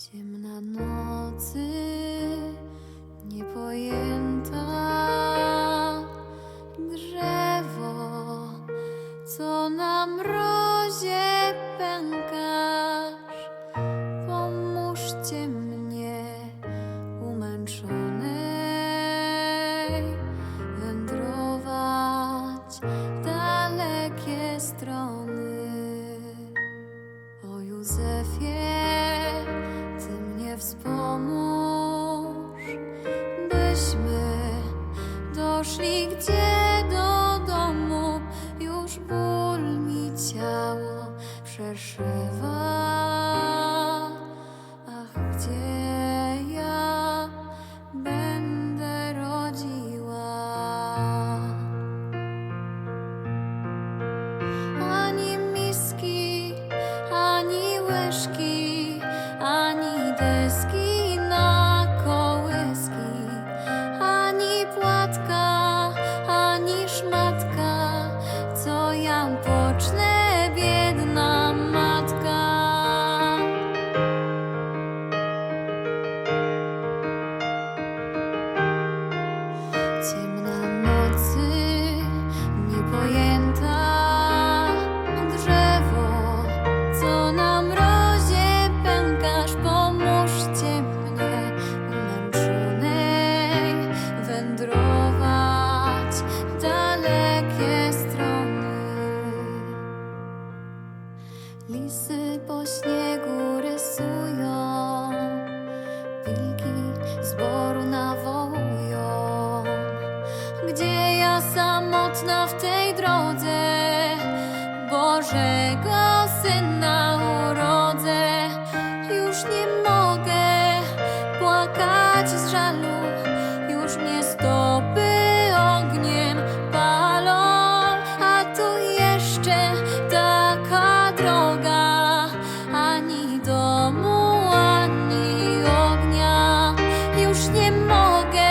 Ciemna nocy, niepojęta drzewo, co na mrozie pękasz. Pomóżcie mnie, umęczonej, wędrować w dalekie strony. O Józefie, doszli gdzie do domu, już ból mi ciało przeszywa. Ach, gdzie ja będę rodziła? ani miski, ani łyżki, Lisy po śniegu rysują, wilki z boru nawołują. Gdzie ja samotna w tej drodze Bożego Już